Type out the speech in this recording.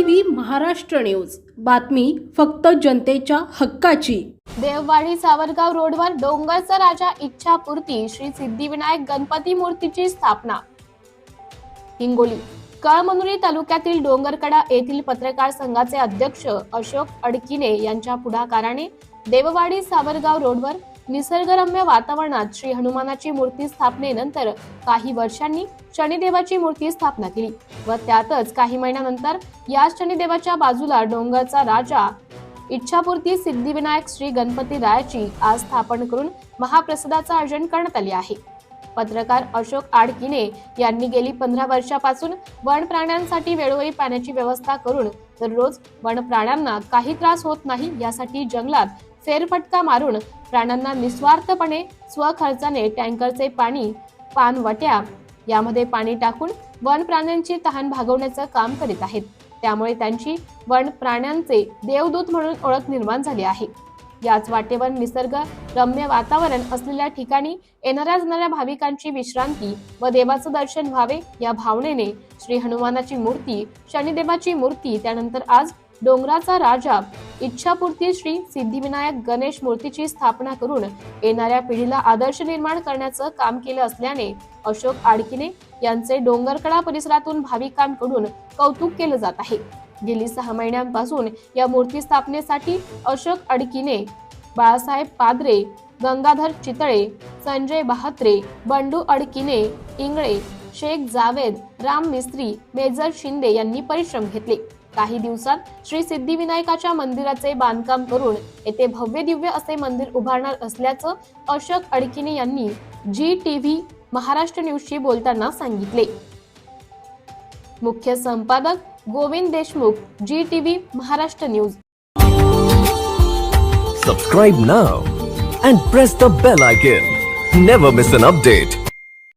V Maharashtra news. बातमी फक्त जनतेच्या हक्काची. देववाडी सावरगाव रोडवर डोंगरचा राजा इच्छापूर्ती श्री सिद्धिविनायक गणपती मूर्तीची स्थापना. हिंगोली कळमनुरी तालुक्यातील डोंगरकडा येथील पत्रकार संघाचे अध्यक्ष अशोक अडकिने यांच्या पुढाकाराने देववाडी सावरगाव रोडवर निसर्गरम्य वातावरणात श्री हनुमानाची मूर्ती स्थापनेनंतर काही वर्षांनी शनिदेवाची मूर्ती स्थापना केली व त्यातच काही महिन्यानंतर या शनिदेवाच्या बाजूला डोंगरचा राजा इच्छापूर्ती सिद्धिविनायक श्री गणपती रायाची आज स्थापन करून महाप्रसादाचं आयोजन करण्यात आले आहे. पत्रकार अशोक आडकिने यांनी गेली पंधरा वर्षापासून वन प्राण्यांसाठी वेळोवेळी पाण्याची व्यवस्था करून दररोज वन प्राण्यांना काही त्रास होत नाही यासाठी जंगलात फेरफटका मारून प्राण्यांना निस्वार्थपणे स्वखर्चाने टँकरचे पाणी पानवट्या यामध्ये पाणी टाकून वन प्राण्यांची तहान भागवण्याचं काम करीत आहेत. त्यामुळे त्यांची वन प्राण्यांचे देवदूत म्हणून ओळख निर्माण झाली आहे. याच वाटेवर निसर्ग रम्य वातावरण असलेल्या ठिकाणी येणाऱ्या जाणाऱ्या भाविकांची विश्रांती व देवाचं दर्शन व्हावे या भावनेने श्री हनुमानाची मूर्ती शनिदेवाची मूर्ती त्यानंतर आज डोंगराचा राजा. इच्छापूर्ती श्री सिद्धिविनायक गणेश मूर्तीची स्थापना करून येणाऱ्या पिढीला आदर्श निर्माण करण्याचं काम केलं असल्याने अशोक आडकिने यांचे डोंगरकडा परिसरातून भाविकांकडून कौतुक केलं जात आहे. गेली सहा महिन्यांपासून या मूर्ती स्थापनेसाठी अशोक अडकिने बाळासाहेब पादरे गंगाधर चितळे संजय बहात्रे बंडू अडकिने इंगळे शेख जावेद राम मिस्त्री मेजर शिंदे यांनी परिश्रम घेतले. काही दिवसात श्री सिद्धिविनायकाच्या मंदिराचे बांधकाम करून येथे भव्य दिव्य असे मंदिर उभारणार असल्याचं अशोक अडकिने यांनी जी टीव्ही महाराष्ट्र न्यूजशी बोलताना सांगितले. मुख्य संपादक Govind Deshmukh ji TV Maharashtra news. Subscribe now and press the bell icon never miss an update